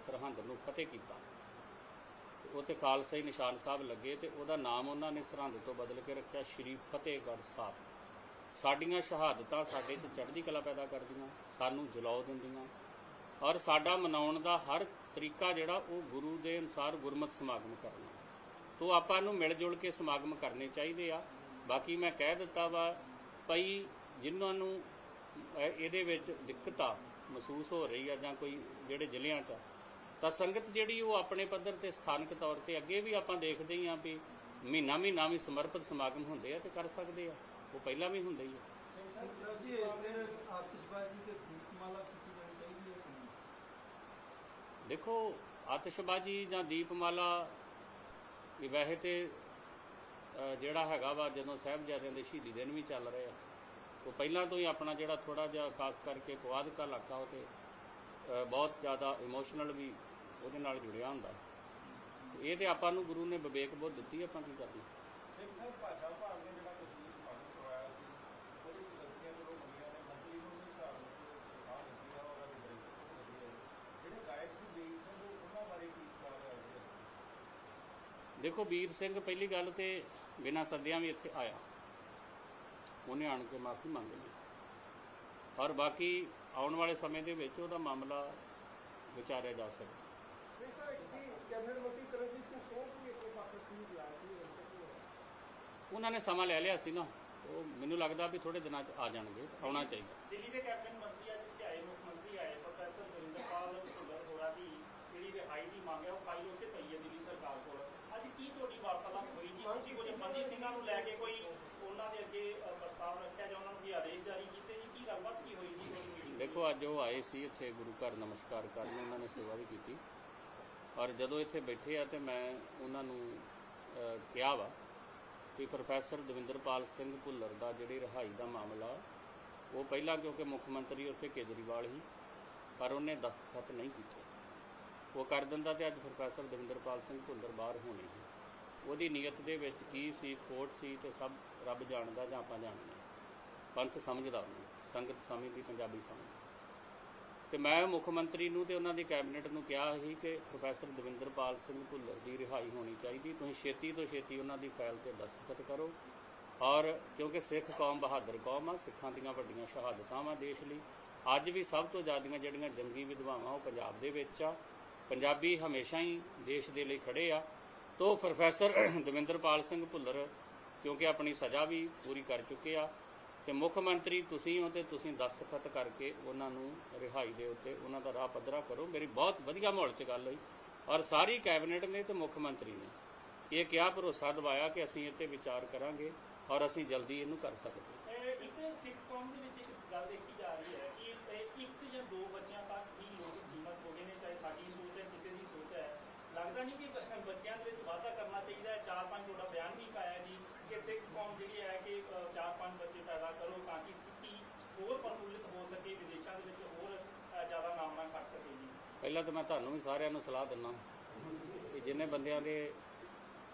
ਸਰਹੰਦ ਨੂੰ ਫਤਿਹ ਕੀਤਾ ਉੱਥੇ ਖਾਲਸਾਈ ਨਿਸ਼ਾਨ ਸਾਹਿਬ ਲੱਗੇ ਤੇ ਉਹਦਾ ਨਾਮ ਉਹਨਾਂ ਨੇ ਸਰਹੰਦ ਤੋਂ ਬਦਲ ਕੇ ਰੱਖਿਆ, ਸ਼੍ਰੀ ਫਤਿਹਗੜ੍ਹ ਸਾਹਿਬ। ਸਾਡੀਆਂ ਸ਼ਹਾਦਤਾਂ ਸਾਡੇ ਤੇ ਚੜ੍ਹਦੀ ਕਲਾ ਪੈਦਾ ਕਰਦੀਆਂ, ਸਾਨੂੰ ਜਲਾਉ ਦਿੰਦੀਆਂ। ਔਰ ਸਾਡਾ ਮਨਾਉਣ ਦਾ ਹਰ ਤਰੀਕਾ ਜਿਹੜਾ ਉਹ ਗੁਰੂ ਦੇ ਅਨੁਸਾਰ ਗੁਰਮਤ ਸਮਾਗਮ ਕਰਨਾ। ਤੋ ਆਪਾਂ ਨੂੰ ਮਿਲ ਜੁਲ ਕੇ ਸਮਾਗਮ ਕਰਨੇ ਚਾਹੀਦੇ ਆ। ਬਾਕੀ ਮੈਂ ਕਹਿ ਦਿੱਤਾ ਵਾ ਭਈ ਜਿਨ੍ਹਾਂ ਨੂੰ ਇਹ- ਇਹਦੇ ਵਿੱਚ ਦਿੱਕਤ ਆ ਮਹਿਸੂਸ ਹੋ ਰਹੀ ਆ ਜਾਂ ਕੋਈ ਜਿਹੜੇ ਜ਼ਿਲ੍ਹਿਆਂ 'ਚ ਤਾਂ ਸੰਗਤ ਜਿਹੜੀ ਉਹ ਆਪਣੇ ਪੱਧਰ ਤੇ ਸਥਾਨਕ ਤੌਰ ਤੇ ਅੱਗੇ ਵੀ ਆਪਾਂ ਦੇਖਦੇ ਹੀ ਆ ਵੀ ਮਹੀਨਾ ਮਹੀਨਾ ਵੀ ਸਮਰਪਿਤ ਸਮਾਗਮ ਹੁੰਦੇ ਆ ਤੇ ਕਰ ਸਕਦੇ ਆ। ਉਹ ਪਹਿਲਾਂ ਵੀ ਹੁੰਦੇ ਹੀ ਆ? ਦੇਖੋ ਆਤਿਸ਼ਬਾਜ਼ੀ ਜਾਂ ਦੀਪਮਾਲਾ ਇਹ ਵੈਸੇ ਤੇ ਜਿਹੜਾ ਹੈਗਾ ਵਾ ਜਦੋਂ ਸਾਹਿਬਜ਼ਾਦਿਆਂ ਦੇ ਸ਼ਹੀਦੀ ਦਿਨ ਵੀ ਚੱਲ ਰਹੇ ਆ, ਉਹ ਪਹਿਲਾਂ ਤੋਂ ਹੀ ਆਪਣਾ ਜਿਹੜਾ ਥੋੜਾ ਜਿਹਾ ਖਾਸ ਕਰਕੇ ਪੁਆਧ ਦਾ ਇਲਾਕਾ ਉਹ ਤੇ ਬਹੁਤ ਜ਼ਿਆਦਾ ਇਮੋਸ਼ਨਲ ਵੀ ਉਹਦੇ ਨਾਲ ਜੁੜਿਆ ਹੁੰਦਾ। ਇਹ ਤੇ ਆਪਾਂ ਨੂੰ ਗੁਰੂ ਨੇ ਵਿਵੇਕ ਬੁੱਧ ਦਿੱਤੀ, ਆਪਾਂ ਕੀ ਕਰਨਾ? ਸਿੱਖ ਸਾਹਿਬ, ਭਾਸ਼ਾ ਵਿਭਾਗ ਨੇ ਜਿਹੜਾ ਕਸ਼ਮੀਰ ਸਮਾਗਮ ਕਰਵਾਇਆ ਸੀ ਉਹਦੇ ਵਿੱਚ ਗਲਤੀਆਂ ਜਦੋਂ ਹੋਈਆਂ ਨੇ ਮੰਤਰੀ ਨੂੰ ਵੀ ਹਿਸਾਬ ਨਾਲ ਦਿੱਤੀ ਆ ਉਹਨਾਂ ਦੀ ਬੜੀ ਜਿਹੜੇ ਗਾਇਕ ਸੀ ਬੀਰ ਸਿੰਘ ਉਹਨਾਂ ਬਾਰੇ ਕੀ ਖਿਆਲ ਹੈ ਜੀ ਦੇਖੋ ਵੀਰ ਸਿੰਘ ਪਹਿਲੀ ਗੱਲ ਤੇ ਬਿਨਾਂ ਸੱਦਿਆਂ ਵੀ ਇੱਥੇ ਆਇਆ। ਉਹਨੇ ਆਣ ਕੇ ਮਾਫੀ ਮੰਗ ਲਈ। ਔਰ ਬਾਕੀ ਆਉਣ ਵਾਲੇ ਸਮੇਂ ਦੇ ਵਿੱਚ ਉਹਦਾ ਮਾਮਲਾ ਵਿਚਾਰਿਆ ਜਾ ਸਕਦਾ। ਉਹਨਾਂ ਨੇ ਸਮਾਂ ਲੈ ਲਿਆ ਸੀ ਨਾ। ਉਹ ਮੈਨੂੰ ਲੱਗਦਾ ਵੀ ਥੋੜੇ ਦਿਨਾਂ 'ਚ ਆ ਜਾਣਗੇ, ਆਉਣਾ ਚਾਹੀਦਾ। ਦਿੱਲੀ ਦੇ ਕੈਬਨਿਟ ਮੰਤਰੀ ਅੱਜ ਇੱਥੇ ਆਏ ਮੁੱਖ ਮੰਤਰੀ ਆਏ, ਪ੍ਰੋਫੈਸਰ ਗੁਰਿੰਦਰਪਾਲ ਭੁੱਲਰ ਹੋਰਾਂ ਦੀ ਜਿਹੜੀ ਰਿਹਾਈ ਦੀ ਮੰਗ ਹੈ, ਉਹ ਫਾਈਲ ਉੱਤੇ ਪਈ ਹੈ ਦਿੱਲੀ ਸਰਕਾਰ ਕੋਲ ਅੱਜ ਕੀ ਤੁਹਾਡੀ ਵਾਰਤਾਲਾਪ ਹੋਈ ਜੀ? ਤੁਸੀਂ ਕੁਝ ਬੰਦੀ ਸਿੰਘਾਂ ਨੂੰ ਲੈ ਕੇ ਕੋਈ ਉਹਨਾਂ ਦੇ ਅੱਗੇ ਪ੍ਰਸਤਾਵ ਰੱਖਿਆ ਜਾਂ ਉਹਨਾਂ ਨੂੰ ਕੋਈ ਆਦੇਸ਼ ਜਾਰੀ ਕੀਤੇ ਜੀ? ਕੀ ਗੱਲਬਾਤ ਕੀ ਹੋਈ ਜੀ ਦੇਖੋ, ਅੱਜ ਉਹ ਆਏ ਸੀ ਇੱਥੇ ਗੁਰੂ ਘਰ ਨਮਸਕਾਰ ਕਰਨ, ਉਹਨਾਂ ਨੇ ਸੇਵਾ ਵੀ ਕੀਤੀ। ਔਰ ਜਦੋਂ ਇੱਥੇ ਬੈਠੇ ਆ ਤੇ ਮੈਂ ਉਹਨਾਂ ਨੂੰ ਕਿਹਾ ਵਾ ਕਿ ਪ੍ਰੋਫੈਸਰ ਦਵਿੰਦਰਪਾਲ ਸਿੰਘ ਭੁੱਲਰ ਦਾ ਜਿਹੜੀ ਰਿਹਾਈ ਦਾ ਮਾਮਲਾ, ਉਹ ਪਹਿਲਾਂ ਕਿਉਂਕਿ ਮੁੱਖ ਮੰਤਰੀ ਉੱਥੇ ਕੇਜਰੀਵਾਲ ਹੀ ਪਰ ਉਹਨੇ ਦਸਤਖਤ ਨਹੀਂ ਕੀਤੇ। ਉਹ ਕਰ ਦਿੰਦਾ ਤੇ ਅੱਜ ਪ੍ਰੋਫੈਸਰ ਦਵਿੰਦਰਪਾਲ ਸਿੰਘ ਭੁੱਲਰ ਬਾਹਰ ਹੋਣੇ ਸੀ ਉਹਦੀ ਨੀਅਤ ਦੇ ਵਿੱਚ ਕੀ ਸੀ, ਖੋਟ ਸੀ ਤੇ ਸਭ ਰੱਬ ਜਾਣਦਾ ਜਾਂ ਆਪਾਂ ਜਾਣਦੇ ਹਾਂ। ਪੰਥ ਸਮਝਦਾ ਉਹਨੂੰ, ਸੰਗਤ ਸਮਝਦੀ, ਪੰਜਾਬੀ ਸਮਝ ਤੇ ਮੈਂ ਮੁੱਖ ਮੰਤਰੀ ਨੂੰ ਤੇ ਉਹਨਾਂ ਦੀ ਕੈਬਨਿਟ ਨੂੰ ਕਿਹਾ ਸੀ ਕਿ ਪ੍ਰੋਫੈਸਰ ਦਵਿੰਦਰਪਾਲ ਸਿੰਘ ਭੁੱਲਰ ਦੀ ਰਿਹਾਈ ਹੋਣੀ ਚਾਹੀਦੀ। ਤੁਸੀਂ ਛੇਤੀ ਤੋਂ ਛੇਤੀ ਉਹਨਾਂ ਦੀ ਫਾਈਲ ਤੇ ਦਸਤਖਤ ਕਰੋ ਔਰ ਕਿਉਂਕਿ ਸਿੱਖ ਕੌਮ ਬਹਾਦਰ ਕੌਮ ਆ, ਸਿੱਖਾਂ ਦੀਆਂ ਵੱਡੀਆਂ ਸ਼ਹਾਦਤਾਂ ਵਾ ਦੇਸ਼ ਲਈ। ਅੱਜ ਵੀ ਸਭ ਤੋਂ ਜ਼ਿਆਦੀਆਂ ਜਿਹੜੀਆਂ ਜੰਗੀ ਵਿਧਵਾਵਾਂ ਉਹ ਪੰਜਾਬ ਦੇ ਵਿੱਚ ਆ। ਪੰਜਾਬੀ ਹਮੇਸ਼ਾ ਹੀ ਦੇਸ਼ ਦੇ ਲਈ ਖੜੇ ਆ। ਤੋ ਪ੍ਰੋਫੈਸਰ ਦਵਿੰਦਰਪਾਲ ਸਿੰਘ ਭੁੱਲਰ, ਕਿਉਂਕਿ ਆਪਣੀ ਸਜ਼ਾ ਵੀ ਪੂਰੀ ਕਰ ਚੁੱਕੇ ਆ, ਤੇ ਮੁੱਖ ਮੰਤਰੀ ਤੁਸੀਂ ਹੋ ਤੇ ਤੁਸੀਂ ਦਸਤਖਤ ਕਰਕੇ ਉਹਨਾਂ ਨੂੰ ਰਿਹਾਈ ਦੇ ਉੱਤੇ ਉਹਨਾਂ ਦਾ ਰਾਹ ਪੱਧਰਾ ਕਰੋ। ਮੇਰੀ ਬਹੁਤ ਵਧੀਆ ਮਾਹੌਲ 'ਚ ਗੱਲ ਹੋਈ। ਔਰ ਸਾਰੀ ਕੈਬਨਿਟ ਨੇ ਤੇ ਮੁੱਖ ਮੰਤਰੀ ਨੇ। ਇਹ ਕਿਹਾ ਭਰੋਸਾ ਦਿਵਾਇਆ ਕਿ ਅਸੀਂ ਇਹ ਤੇ ਵਿਚਾਰ ਕਰਾਂਗੇ ਔਰ ਅਸੀਂ ਜਲਦੀ ਇਹਨੂੰ ਕਰ ਸਕਦੇ ਹਾਂ। ਇਹ ਇੱਕ ਸਿੱਖ ਕੌਮ ਦੇ ਵਿੱਚ ਇੱਕ ਗੱਲ ਦੇਖੀ ਜਾ ਰਹੀ ਹੈ ਕਿ ਇਹ ਇੱਕ ਜਾਂ ਦੋ ਬੱਚਿਆਂ ਤੱਕ ਹੀ ਲੋਕ ਸੀਮਤ ਹੋ ਗਏ ਨੇ ਚਾਹੇ ਸਾਡੀ ਸੋਚ ਹੈ ਕਿਸੇ ਦੀ ਸੋਚ ਹੈ ਲੱਗਦਾ ਨਹੀਂ ਕਿ ਬੱਚਿਆਂ ਦੇ ਵਿੱਚ ਵਾਧਾ ਕਰਨਾ ਚਾਹੀਦਾ ਚਾਰ ਪੰਜ ਤੁਹਾਡਾ ਬਿਆਨ ਵੀ ਪਾਇਆ ਜੀ ਕਿ ਸਿੱਖ ਕੌਮ ਜਿਹੜੀ ਹੈ ਕਿ ਚਾਰ ਪੰਜ ਬੱਚੇ ਪੈਦਾ ਕਰੋ ਤਾਂ ਕਿ ਸਿੱਖੀ ਹੋਰ ਪ੍ਰਫੁੱਲਿਤ ਹੋ ਸਕੇ, ਵਿਦੇਸ਼ਾਂ ਦੇ ਵਿੱਚ ਹੋਰ ਜ਼ਿਆਦਾ ਨਾਮਣਾ ਕਰ ਸਕੇ ਜੀ। ਪਹਿਲਾਂ ਤਾਂ ਮੈਂ ਤੁਹਾਨੂੰ ਵੀ ਸਾਰਿਆਂ ਨੂੰ ਸਲਾਹ ਦਿੰਦਾ ਕਿ ਜਿੰਨੇ ਬੰਦਿਆਂ ਦੇ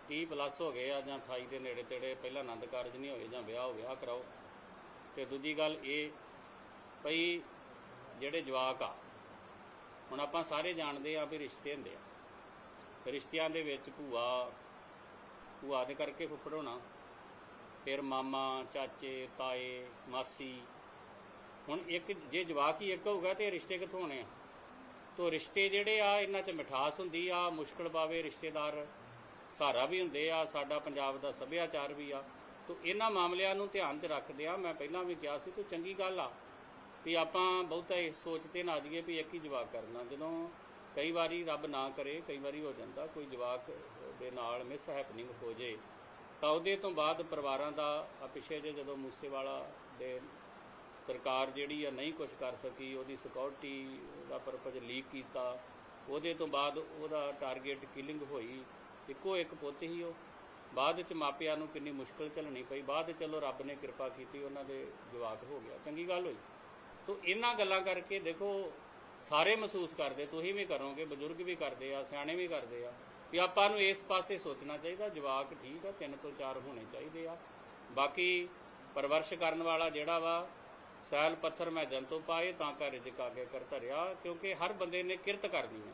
30 ਪਲੱਸ ਹੋ ਗਏ ਆ ਜਾਂ 28 ਦੇ ਨੇੜੇ ਤੇੜੇ, ਪਹਿਲਾਂ ਆਨੰਦ ਕਾਰਜ ਨਹੀਂ ਹੋਏ ਜਾਂ ਵਿਆਹ ਹੋ ਵਿਆਹ ਕਰਾਓ। ਤੇ ਦੂਜੀ ਗੱਲ ਇਹ ਭਈ ਜਿਹੜੇ ਜਵਾਕ ਆ, ਹੁਣ ਆਪਾਂ ਸਾਰੇ ਜਾਣਦੇ ਆ ਵੀ ਰਿਸ਼ਤੇ ਹੁੰਦੇ ਆ। ਰਿਸ਼ਤਿਆਂ ਦੇ ਵਿੱਚ ਭੂਆ ਭੂਆ ਦੇ ਕਰਕੇ ਫੁੱਫੜ ਹੋਣਾ। ਫਿਰ ਮਾਮਾ, ਚਾਚੇ, ਤਾਏ, ਮਾਸੀ। ਹੁਣ ਇੱਕ ਜੇ ਜਵਾਕ ਹੀ ਇੱਕ ਹੋਊਗਾ ਤੇ ਇਹ ਰਿਸ਼ਤੇ ਕਿੱਥੋਂ ਹੋਣੇ ਆ? ਤੋ ਰਿਸ਼ਤੇ ਜਿਹੜੇ ਆ, ਇਹਨਾਂ 'ਚ ਮਿਠਾਸ ਹੁੰਦੀ ਆ, ਮੁਸ਼ਕਲ ਪਾਵੇ ਰਿਸ਼ਤੇਦਾਰ। ਸਹਾਰਾ ਵੀ ਹੁੰਦੇ ਆ, ਸਾਡਾ ਪੰਜਾਬ ਦਾ ਸੱਭਿਆਚਾਰ ਵੀ ਆ। ਤੋ ਇਹਨਾਂ ਮਾਮਲਿਆਂ ਨੂੰ ਧਿਆਨ 'ਚ ਰੱਖਦੇ ਆ। ਮੈਂ ਪਹਿਲਾਂ ਵੀ ਕਿਹਾ ਸੀ, ਤੋ ਚੰਗੀ ਗੱਲ ਆ ਵੀ ਆਪਾਂ ਬਹੁਤਾ ਇਸ ਸੋਚ ਤੇ ਨਾ ਜਾਈਏ ਵੀ ਇੱਕ ਹੀ ਜਵਾਕ ਕਰਨਾ। ਜਦੋਂ ਕਈ ਵਾਰੀ ਰੱਬ ਨਾ ਕਰੇ, ਕਈ ਵਾਰੀ ਹੋ ਜਾਂਦਾ, ਕੋਈ ਜਵਾਕ ਦੇ ਨਾਲ ਮਿਸ ਹੈਪਨਿੰਗ ਹੋ ਜੇ, ਤਾਂ ਉਹਦੇ ਤੋਂ ਬਾਅਦ ਪਰਿਵਾਰਾਂ ਦਾ ਆ ਪਿਛੇ ਜੇ ਜਦੋਂ ਮੂਸੇਵਾਲਾ ਦੇ ਸਰਕਾਰ ਜਿਹੜੀ ਆ ਨਹੀਂ ਕੁਝ ਕਰ ਸਕੀ, ਉਹਦੀ ਸਿਕਿਉਰਿਟੀ ਦਾ ਪਰਪਸ ਲੀਕ ਕੀਤਾ, ਉਹਦੇ ਤੋਂ ਬਾਅਦ ਉਹਦਾ ਟਾਰਗੇਟ ਕਿਲਿੰਗ ਹੋਈ, ਇੱਕੋ ਇੱਕ ਪੁੱਤ ਹੀ ਉਹ। ਬਾਅਦ ਵਿੱਚ ਮਾਪਿਆਂ ਨੂੰ ਕਿੰਨੀ ਮੁਸ਼ਕਲ ਝੱਲਣੀ ਪਈ, ਬਾਅਦ ਵਿੱਚ ਚਲੋ ਰੱਬ ਨੇ ਕਿਰਪਾ ਕੀਤੀ, ਉਹਨਾਂ ਦੇ ਜਵਾਕ ਹੋ ਗਿਆ, ਚੰਗੀ ਗੱਲ ਹੋਈ। ਤੋ ਇਹਨਾਂ ਗੱਲਾਂ ਕਰਕੇ ਦੇਖੋ ਸਾਰੇ ਮਹਿਸੂਸ ਕਰਦੇ, ਤੁਸੀਂ ਵੀ ਕਰੋਗੇ, ਬਜ਼ੁਰਗ ਵੀ ਕਰਦੇ ਆ, ਸਿਆਣੇ ਵੀ ਕਰਦੇ ਆ, ਵੀ ਆਪਾਂ ਨੂੰ ਇਸ ਪਾਸੇ ਸੋਚਣਾ ਚਾਹੀਦਾ, ਜਵਾਕ ਠੀਕ ਆ, ਤਿੰਨ ਤੋਂ ਚਾਰ ਹੋਣੇ ਚਾਹੀਦੇ ਆ। ਬਾਕੀ ਪਰਵਰਸ਼ ਕਰਨ ਵਾਲਾ ਜਿਹੜਾ ਵਾ, ਸੈਲ ਪੱਥਰ ਮੈਂ ਜਨ ਤੋਂ ਪਾਏ, ਤਾਂ ਕਰ ਰਿਜਕ ਆਗੇ ਕਰ ਧਰਿਆ, ਕਿਉਂਕਿ ਹਰ ਬੰਦੇ ਨੇ ਕਿਰਤ ਕਰਨੀ ਹੈ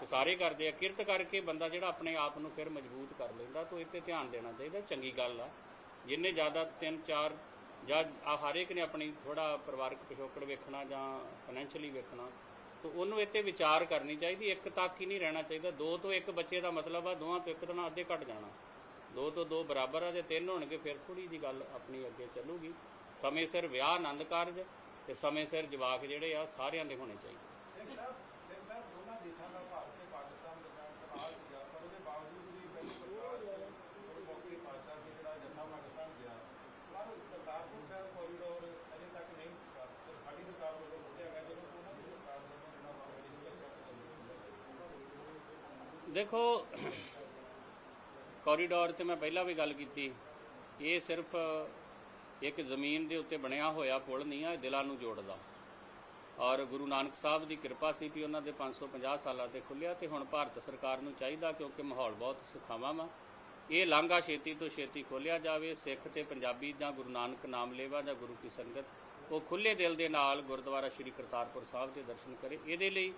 ਤੇ ਸਾਰੇ ਕਰਦੇ ਆ, ਕਿਰਤ ਕਰਕੇ ਬੰਦਾ ਜਿਹੜਾ ਆਪਣੇ ਆਪ ਨੂੰ ਫਿਰ ਮਜ਼ਬੂਤ ਕਰ ਲੈਂਦਾ, ਤਾਂ ਇਹ ਤੇ ਧਿਆਨ ਦੇਣਾ ਚਾਹੀਦਾ, ਚੰਗੀ ਗੱਲ ਆ। ਜਿੰਨੇ ਜ਼ਿਆਦਾ ਤਿੰਨ, ਚਾਰ, ਜਾਂ ਹਰ ਇੱਕ ਨੇ ਆਪਣੀ ਥੋੜਾ ਪਰਿਵਾਰਕ ਪਿਛੋਕੜ ਵੇਖਣਾ ਜਾਂ ਫਾਈਨੈਂਸ਼ੀਅਲੀ ਵੇਖਣਾ ਤਾਂ ਉਹਨੂੰ ਇੱਥੇ ਵਿਚਾਰ ਕਰਨੀ ਚਾਹੀਦੀ, ਇੱਕ ਤੱਕ ਹੀ ਨਹੀਂ ਰਹਿਣਾ ਚਾਹੀਦਾ। ਦੋ ਤੋਂ ਇੱਕ ਬੱਚੇ ਦਾ ਮਤਲਬ ਆ, ਦੋਵਾਂ ਤੋਂ ਇੱਕ ਤਾਂ ਅੱਧੇ ਘਟ ਜਾਣਾ। ਦੋ ਤੋਂ ਦੋ ਬਰਾਬਰ ਆ, ਜੇ ਤਿੰਨ ਹੋਣਗੇ, ਫਿਰ ਥੋੜੀ ਜੀ ਗੱਲ ਆਪਣੀ ਅੱਗੇ ਚੱਲੂਗੀ। ਸਮੇਂ ਸਿਰ ਵਿਆਹ ਆਨੰਦ ਕਾਰਜ ਤੇ ਸਮੇਂ ਸਿਰ ਜਵਾਕ ਜਿਹੜੇ ਆ, ਸਾਰਿਆਂ ਦੇ ਹੋਣੇ ਚਾਹੀਦੇ ਸਿੰਘ ਸਾਹਿਬ ਸਿੰਘ ਸਾਹਿਬ ਦੋਨਾਂ ਦੇਸ਼ਾਂ ਦਾ ਭਾਰਤ ਤੇ ਪਾਕਿਸਤਾਨ ਦਰਮਿਆਨ ਤਣਾਅ ਸੀਗਾ ਪਰ ਉਹਦੇ ਬਾਵਜੂਦ ਵੀ ਪਹਿਲੀ ਸਰਕਾਰ ਉਹ ਮੌਕੇ ਪਾਕਿਸਤਾਨ ਦੇ ਜਿਹੜਾ ਜੰਨਾ ਪਾਕਿਸਤਾਨ ਗਿਆ ਪਰ ਕਰਤਾਰਪੁਰ ਸਾਹਿਬ ਕੋਰੀਡੋਰ ਅਜੇ ਤੱਕ ਨਹੀਂ ਕੀਤਾ ਤੇ ਸਾਡੀ ਸਰਕਾਰ ਵੱਲੋਂ ਸੋਚਿਆ ਗਿਆ ਜਦੋਂ ਉਹਨਾਂ ਦੀ ਸਰਕਾਰ ਵੱਲੋਂ ਜਿਹੜਾ ਮਾਮਲਾ ਡਿਸਕਸ ਕੀਤਾ ਦੇਖੋ ਕੋਰੀਡੋਰ ਤੇ ਮੈਂ ਪਹਿਲਾਂ ਵੀ ਗੱਲ ਕੀਤੀ। ਇਹ ਸਿਰਫ ਇੱਕ ਜ਼ਮੀਨ ਦੇ ਉੱਤੇ ਬਣਿਆ ਹੋਇਆ ਪੁਲ ਨਹੀਂ ਆ ਦਿਲਾਂ ਨੂੰ ਜੋੜਦਾ। ਔਰ ਗੁਰੂ ਨਾਨਕ ਸਾਹਿਬ ਦੀ ਕਿਰਪਾ ਸੀ ਵੀ ਉਹਨਾਂ ਦੇ 550 ਸਾਲਾਂ ਤੇ ਖੁੱਲਿਆ ਤੇ ਹੁਣ ਭਾਰਤ ਸਰਕਾਰ ਨੂੰ ਚਾਹੀਦਾ ਕਿਉਂਕਿ ਮਾਹੌਲ ਬਹੁਤ ਸੁਖਾਵਾਂ ਵਾ। ਇਹ ਲਾਂਘਾ ਛੇਤੀ ਤੋਂ ਛੇਤੀ ਖੋਲਿਆ ਜਾਵੇ, ਸਿੱਖ ਤੇ ਪੰਜਾਬੀ ਜਾਂ ਗੁਰੂ ਨਾਨਕ ਨਾਮ ਲੇਵਾ ਜਾਂ ਗੁਰੂ ਕੀ ਸੰਗਤ, ਉਹ ਖੁੱਲੇ ਦਿਲ ਦੇ ਨਾਲ ਗੁਰਦੁਆਰਾ ਸ੍ਰੀ ਕਰਤਾਰਪੁਰ ਸਾਹਿਬ ਦੇ ਦਰਸ਼ਨ ਕਰੇ। ਇਹਦੇ ਲਈ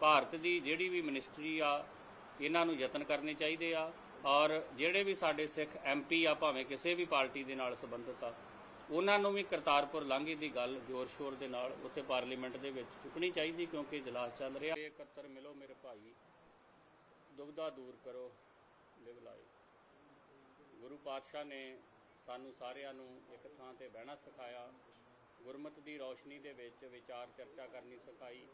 ਭਾਰਤ ਦੀ ਜਿਹੜੀ ਵੀ ਮਿਨਿਸਟਰੀ ਆ ਇਹਨਾਂ ਨੂੰ ਯਤਨ ਕਰਨੇ ਚਾਹੀਦੇ ਆ ਔਰ ਜਿਹੜੇ ਵੀ ਸਾਡੇ ਸਿੱਖ ਐਮਪੀ ਆ ਭਾਵੇਂ ਕਿਸੇ ਵੀ ਪਾਰਟੀ ਦੇ ਨਾਲ ਸੰਬੰਧਿਤ ਆ, ਉਹਨਾਂ ਨੂੰ ਵੀ ਕਰਤਾਰਪੁਰ ਲਾਂਘੇ ਦੀ ਗੱਲ ਜ਼ੋਰ ਸ਼ੋਰ ਦੇ ਨਾਲ ਉੱਥੇ ਪਾਰਲੀਮੈਂਟ ਦੇ ਵਿੱਚ ਚੁੱਕਣੀ ਚਾਹੀਦੀ ਕਿਉਂਕਿ ਇਜਲਾਸ ਚੱਲ ਰਿਹਾ। ਇਕੱਤਰ ਮਿਲੋ ਮੇਰੇ ਭਾਈ ਦੁਬਦਾ ਦੂਰ ਕਰੋ ਲਿਵ ਲਾਏ ਗੁਰੂ ਪਾਤਸ਼ਾਹ ਨੇ ਸਾਨੂੰ ਸਾਰਿਆਂ ਨੂੰ ਇੱਕ ਥਾਂ ਤੇ ਬਹਿਣਾ ਸਿਖਾਇਆ। ਗੁਰਮਤ ਦੀ ਰੌਸ਼ਨੀ ਦੇ ਵਿੱਚ ਵਿਚਾਰ ਚਰਚਾ ਕਰਨੀ ਸਿਖਾਈ।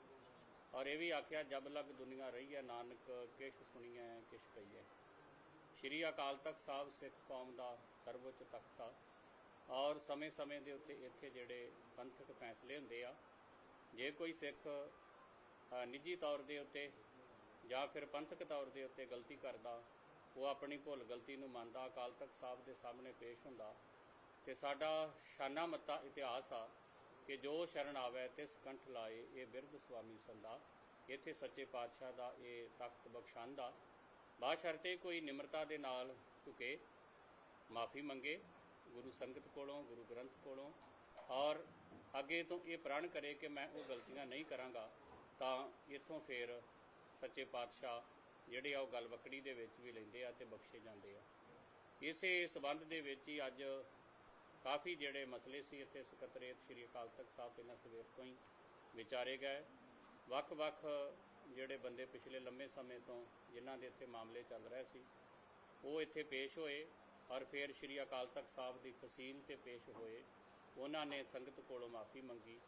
ਔਰ ਇਹ ਵੀ ਆਖਿਆ, ਜਬ ਲਗ ਦੁਨੀਆ ਰਹੀ ਹੈ ਨਾਨਕ ਕਿਛ ਸੁਣੀਐ ਕਿਛ ਕਹੀਐ ਸ਼੍ਰੀ ਅਕਾਲ ਤਖਤ ਸਾਹਿਬ ਸਿੱਖ ਕੌਮ ਦਾ ਸਰਵਉੱਚ ਤਖਤ ਆ। ਔਰ ਸਮੇਂ-ਸਮੇਂ ਦੇ ਉੱਤੇ ਇੱਥੇ ਜਿਹੜੇ ਪੰਥਕ ਫੈਸਲੇ ਹੁੰਦੇ ਆ, ਜੇ ਕੋਈ ਸਿੱਖ ਨਿੱਜੀ ਤੌਰ ਦੇ ਉੱਤੇ ਜਾਂ ਫਿਰ ਪੰਥਕ ਤੌਰ ਦੇ ਉੱਤੇ ਗਲਤੀ ਕਰਦਾ, ਉਹ ਆਪਣੀ ਭੁੱਲ ਗਲਤੀ ਨੂੰ ਮੰਨਦਾ, ਅਕਾਲ ਤਖਤ ਸਾਹਿਬ ਦੇ ਸਾਹਮਣੇ ਪੇਸ਼ ਹੁੰਦਾ, ਤੇ ਸਾਡਾ ਸ਼ਾਨਾ ਮੱਤਾ ਇਤਿਹਾਸ ਆ ਕਿ ਜੋ ਸ਼ਰਨ ਆਵੇ, ਤਿਸ ਕੰਠ ਲਾਏ ਇਹ ਬਿਰਧ ਸੁਆਮੀ ਸੰਦਾ ਇੱਥੇ ਸੱਚੇ ਪਾਤਸ਼ਾਹ ਦਾ ਇਹ ਤਖਤ ਬਖਸ਼ਾਂਦਾ। ਬਾਸ਼ਰਤੇ ਕੋਈ ਨਿਮਰਤਾ ਦੇ ਨਾਲ ਝੁਕੇ, ਮਾਫੀ ਮੰਗੇ, ਗੁਰੂ ਸੰਗਤ ਕੋਲੋਂ, ਗੁਰੂ ਗ੍ਰੰਥ ਕੋਲੋਂ। ਔਰ ਅੱਗੇ ਤੋਂ ਇਹ ਪ੍ਰਣ ਕਰੇ ਕਿ ਮੈਂ ਉਹ ਗਲਤੀਆਂ ਨਹੀਂ ਕਰਾਂਗਾ, ਤਾਂ ਇੱਥੋਂ ਫਿਰ ਸੱਚੇ ਪਾਤਸ਼ਾਹ ਜਿਹੜੇ ਆ ਉਹ ਗੱਲ ਦੇ ਵਿੱਚ ਵੀ ਲੈਂਦੇ ਆ ਤੇ ਬਖਸ਼ੇ ਜਾਂਦੇ ਆ। ਇਸੇ ਸਬੰਧ ਦੇ ਵਿੱਚ ਹੀ ਅੱਜ ਕਾਫੀ ਜਿਹੜੇ ਮਸਲੇ ਸੀ ਇੱਥੇ ਸਕੱਤਰੇਤ ਸ੍ਰੀ ਅਕਾਲ ਤਖਤ ਸਾਹਿਬ ਪਹਿਲਾਂ ਸਵੇਰ ਤੋਂ ਹੀ ਵਿਚਾਰੇ ਗਏ। ਵੱਖ-ਵੱਖ ਜਿਹੜੇ ਬੰਦੇ ਪਿਛਲੇ ਲੰਮੇ ਸਮੇਂ ਤੋਂ ਜਿਨ੍ਹਾਂ ਦੇ ਇੱਥੇ ਮਾਮਲੇ ਚੱਲ ਰਹੇ ਸੀ, ਉਹ ਇੱਥੇ ਪੇਸ਼ ਹੋਏ ਔਰ ਫਿਰ ਸ੍ਰੀ ਅਕਾਲ ਤਖਤ ਸਾਹਿਬ ਦੀ ਫਸੀਲ ਤੇ ਪੇਸ਼ ਹੋਏ। ਉਹਨਾਂ ਨੇ ਸੰਗਤ ਕੋਲੋਂ ਮਾਫੀ ਮੰਗੀ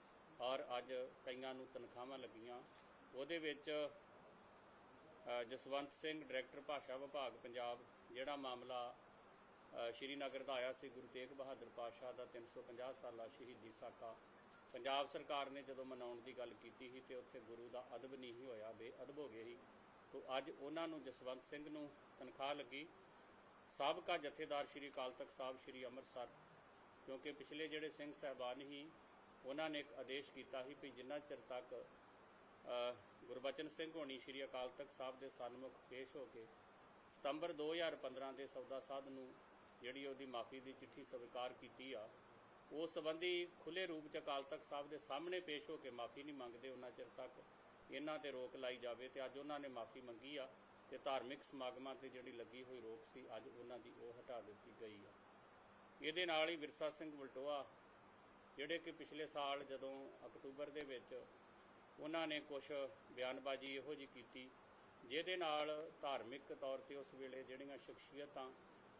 ਔਰ ਅੱਜ ਕਈਆਂ ਨੂੰ ਤਨਖਾਹਾਂ ਲੱਗੀਆਂ। ਉਹਦੇ ਵਿੱਚ ਜਸਵੰਤ ਸਿੰਘ, ਡਾਇਰੈਕਟਰ ਭਾਸ਼ਾ ਵਿਭਾਗ ਪੰਜਾਬ, ਜਿਹੜਾ ਮਾਮਲਾ ਅ, ਸ਼੍ਰੀਨਗਰ ਦਾ ਆਇਆ ਸੀ ਗੁਰੂ ਤੇਗ ਬਹਾਦਰ ਪਾਤਸ਼ਾਹ ਦਾ 350 ਸਾਲਾ ਸ਼ਹੀਦੀ ਸਾਕਾ। ਪੰਜਾਬ ਸਰਕਾਰ ਨੇ ਜਦੋਂ ਮਨਾਉਣ ਦੀ ਗੱਲ ਕੀਤੀ ਸੀ ਤੇ ਉੱਥੇ ਗੁਰੂ ਦਾ ਅਦਬ ਨਹੀਂ ਹੋਇਆ ਬੇਅਦਬ ਹੋ ਗਏ ਸੀ। ਤੋਂ ਅੱਜ ਉਹਨਾਂ ਨੂੰ ਜਸਵੰਤ ਸਿੰਘ ਨੂੰ ਤਨਖਾਹ ਲੱਗੀ। ਸਾਬਕਾ ਜਥੇਦਾਰ ਸ਼੍ਰੀ ਅਕਾਲ ਤਖਤ ਸਾਹਿਬ ਸ਼੍ਰੀ ਅੰਮ੍ਰਿਤਸਰ ਕਿਉਂਕਿ ਪਿਛਲੇ ਜਿਹੜੇ ਸਿੰਘ ਸਾਹਿਬਾਨ ਹੀ ਉਹਨਾਂ ਨੇ ਇੱਕ ਆਦੇਸ਼ ਕੀਤਾ ਸੀ ਵੀ ਜਿੰਨਾ ਚਿਰ ਤੱਕ ਗੁਰਬਚਨ ਸਿੰਘ ਹੋਣੀ ਸ਼੍ਰੀ ਅਕਾਲ ਤਖਤ ਸਾਹਿਬ ਦੇ ਸਨਮੁਖ ਪੇਸ਼ ਹੋ ਕੇ ਸਤੰਬਰ 2015 ਦੇ ਸੌਦਾ ਸਾਧ ਨੂੰ ਜਿਹੜੀ ਉਹਦੀ ਮਾਫੀ ਦੀ ਚਿੱਠੀ ਸਵੀਕਾਰ ਕੀਤੀ ਆ ਉਸ ਸੰਬੰਧੀ ਖੁੱਲੇ ਰੂਪ ਚ ਅਕਾਲ ਤਖਤ ਸਾਹਿਬ ਦੇ ਸਾਹਮਣੇ ਪੇਸ਼ ਹੋ ਕੇ ਮਾਫੀ ਨਹੀਂ ਮੰਗਦੇ ਉਹਨਾਂ ਚਿਰ ਤੱਕ। ਇਹਨਾਂ ਤੇ ਰੋਕ ਲਾਈ ਜਾਵੇ ਤੇ ਅੱਜ ਉਹਨਾਂ ਨੇ ਮਾਫੀ ਮੰਗੀ ਆ ਤੇ ਧਾਰਮਿਕ ਸਮਾਗਮਾਂ ਤੇ ਜਿਹੜੀ ਲੱਗੀ ਹੋਈ ਰੋਕ ਸੀ, ਅੱਜ ਉਹਨਾਂ ਦੀ ਉਹ ਹਟਾ ਦਿੱਤੀ ਗਈ ਆ। ਇਹਦੇ ਨਾਲ ਹੀ ਵਿਰਸਾ ਸਿੰਘ ਵਲਟੋਆ, ਜਿਹੜੇ ਕਿ ਪਿਛਲੇ ਸਾਲ ਜਦੋਂ ਅਕਤੂਬਰ ਦੇ ਵਿੱਚ ਉਹਨਾਂ ਨੇ ਕੁਝ ਬਿਆਨਬਾਜ਼ੀ ਇਹੋ ਜੀ ਕੀਤੀ, ਜਿਹਦੇ ਨਾਲ ਧਾਰਮਿਕ ਤੌਰ ਤੇ ਉਸ ਵੇਲੇ ਜਿਹੜੀਆਂ ਸ਼ਖਸੀਅਤਾਂ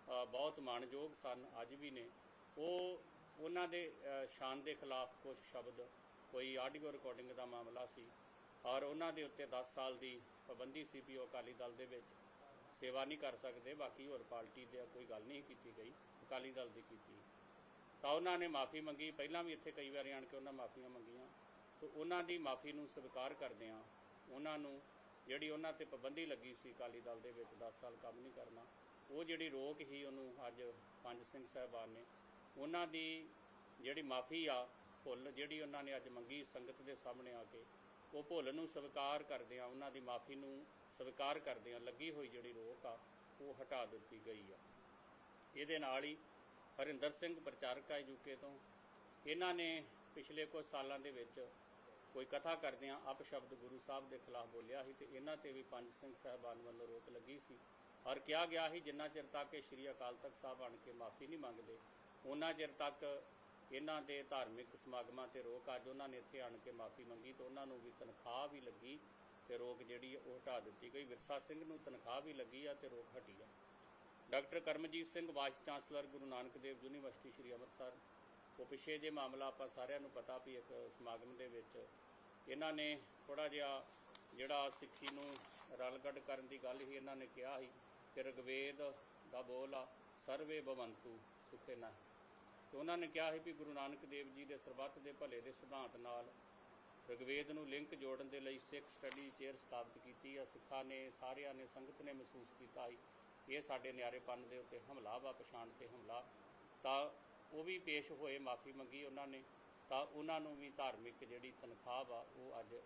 ਬਹੁਤ ਮਾਣਯੋਗ ਸਨ, ਅੱਜ ਵੀ ਨੇ। ਉਹ ਉਹਨਾਂ ਦੇ ਸ਼ਾਨ ਦੇ ਖਿਲਾਫ ਕੁਝ ਸ਼ਬਦ, ਕੋਈ ਆਡੀਓ ਰਿਕਾਰਡਿੰਗ ਦਾ ਮਾਮਲਾ ਸੀ। ਔਰ ਉਹਨਾਂ ਦੇ ਉੱਤੇ 10 ਸਾਲ ਦੀ ਪਾਬੰਦੀ ਸੀ ਵੀ ਉਹ ਅਕਾਲੀ ਦਲ ਦੇ ਵਿੱਚ ਸੇਵਾ ਨਹੀਂ ਕਰ ਸਕਦੇ, ਬਾਕੀ ਹੋਰ ਪਾਰਟੀ ਦੇ ਕੋਈ ਗੱਲ ਨਹੀਂ ਕੀਤੀ ਗਈ, ਅਕਾਲੀ ਦਲ ਦੀ ਕੀਤੀ। ਤਾਂ ਉਹਨਾਂ ਨੇ ਮਾਫੀ ਮੰਗੀ। ਪਹਿਲਾਂ ਵੀ ਇੱਥੇ ਕਈ ਵਾਰੀ ਆਣ ਕੇ ਉਹਨਾਂ ਮਾਫੀਆਂ ਮੰਗੀਆਂ। ਤਾਂ ਉਹਨਾਂ ਦੀ ਮਾਫੀ ਨੂੰ ਸਵੀਕਾਰ ਕਰਦੇ ਆ ਉਹਨਾਂ ਨੂੰ ਜਿਹੜੀ ਉਹਨਾਂ ਤੇ ਪਾਬੰਦੀ ਲੱਗੀ ਸੀ ਅਕਾਲੀ ਦਲ ਦੇ ਵਿੱਚ 10 ਸਾਲ ਕੰਮ ਨਹੀਂ ਕਰਨਾ। ਉਹ ਜਿਹੜੀ ਰੋਕ ਹੀ ਉਹਨੂੰ ਅੱਜ ਪੰਜ ਸਿੰਘ ਸਾਹਿਬਾਨ ਨੇ, ਉਹਨਾਂ ਦੀ ਜਿਹੜੀ ਮਾਫੀ ਆ, ਭੁੱਲ ਜਿਹੜੀ ਉਹਨਾਂ ਨੇ ਅੱਜ ਮੰਗੀ ਸੰਗਤ ਦੇ ਸਾਹਮਣੇ ਆ ਕੇ, ਉਹ ਭੁੱਲ ਨੂੰ ਸਵੀਕਾਰ ਕਰਦੇ ਆ, ਉਹਨਾਂ ਦੀ ਮਾਫੀ ਨੂੰ ਸਵੀਕਾਰ ਕਰਦੇ ਆ, ਲੱਗੀ ਹੋਈ ਜਿਹੜੀ ਰੋਕ ਆ, ਉਹ ਹਟਾ ਦਿੱਤੀ ਗਈ ਆ। ਇਹਦੇ ਨਾਲ ਹੀ ਹਰਿੰਦਰ ਸਿੰਘ ਪ੍ਰਚਾਰਕ ਆ ਯੂਕੇ ਤੋਂ, ਇਹਨਾਂ ਨੇ ਪਿਛਲੇ ਕੁਝ ਸਾਲਾਂ ਦੇ ਵਿੱਚ ਕੋਈ ਕਥਾ ਕਰਦਿਆਂ ਅਪਸ਼ਬਦ ਗੁਰੂ ਸਾਹਿਬ ਦੇ ਖਿਲਾਫ ਬੋਲਿਆ ਸੀ ਤੇ ਇਹਨਾਂ ਤੇ ਵੀ ਪੰਜ ਸਿੰਘ ਸਾਹਿਬਾਨ ਵੱਲੋਂ ਰੋਕ ਲੱਗੀ ਸੀ। ਔਰ ਕਿਹਾ ਗਿਆ ਸੀ, ਜਿੰਨਾ ਚਿਰ ਤੱਕ ਇਹ ਸ਼੍ਰੀ ਅਕਾਲ ਤਖਤ ਸਾਹਿਬ ਆਣ ਕੇ ਮਾਫੀ ਨਹੀਂ ਮੰਗਦੇ ਉਹਨਾਂ ਚਿਰ ਤੱਕ ਇਹਨਾਂ ਦੇ ਧਾਰਮਿਕ ਸਮਾਗਮਾਂ ਤੇ ਰੋਕ, ਅੱਜ ਉਹਨਾਂ ਨੇ ਇੱਥੇ ਆਣ ਕੇ ਮਾਫੀ ਮੰਗੀ ਤੇ ਉਹਨਾਂ ਨੂੰ ਵੀ ਤਨਖਾਹ ਵੀ ਲੱਗੀ ਤੇ ਰੋਕ ਜਿਹੜੀ ਉਹ ਹਟਾ ਦਿੱਤੀ ਗਈ। ਵਿਰਸਾ ਸਿੰਘ ਨੂੰ ਤਨਖਾਹ ਵੀ ਲੱਗੀ ਆ ਤੇ ਰੋਕ ਹਟੀ ਆ। Doctor Karamjit Singh, vice chancellor Guru Nanak Dev university, Sri Amritsar. ਉਹ ਪਿਛੇ ਜੇ ਮਾਮਲਾ ਆਪਾਂ ਸਾਰਿਆਂ ਨੂੰ ਪਤਾ ਵੀ ਇੱਕ ਸਮਾਗਮ ਦੇ ਵਿੱਚ ਇਹਨਾਂ ਨੇ ਥੋੜਾ ਜਿਹਾ ਜਿਹੜਾ ਸਿੱਖੀ ਨੂੰ ਰਲਗੱਡ ਕਰਨ ਦੀ ਗੱਲ ਹੀ ਇਹਨਾਂ ਨੇ ਕਿਹਾ ਸੀ। ਕਿ ਰਗਵੇਦ ਦਾ ਬੋਲ ਆ, ਸਰਵੇ ਭਵੰਤੂ, ਸੁਖੇ ਨਾ ਤੇ ਉਹਨਾਂ ਨੇ ਕਿਹਾ ਸੀ ਵੀ ਗੁਰੂ ਨਾਨਕ ਦੇਵ ਜੀ ਦੇ ਸਰਬੱਤ ਦੇ ਭਲੇ ਦੇ ਸਿਧਾਂਤ ਨਾਲ ਰਗਵੇਦ ਨੂੰ ਲਿੰਕ ਜੋੜਨ ਦੇ ਲਈ ਸਿੱਖ ਸਟੱਡੀ ਚੇਅਰ ਸਥਾਪਿਤ ਕੀਤੀ ਆ। ਸਿੱਖਾਂ ਨੇ, ਸਾਰਿਆਂ ਨੇ ਸੰਗਤ ਨੇ ਮਹਿਸੂਸ ਕੀਤਾ ਸੀ, ਇਹ ਸਾਡੇ ਨਿਆਰੇਪਨ ਦੇ ਉੱਤੇ ਹਮਲਾ ਵਾ, ਪਛਾਣ ਤੇ ਹਮਲਾ। ਤਾਂ ਉਹ ਵੀ ਪੇਸ਼ ਹੋਏ, ਮਾਫੀ ਮੰਗੀ ਉਹਨਾਂ ਨੇ। ਤਾਂ ਉਹਨਾਂ ਨੂੰ ਵੀ ਧਾਰਮਿਕ ਜਿਹੜੀ ਤਨਖਾਹ ਵਾ, ਉਹ ਅੱਜ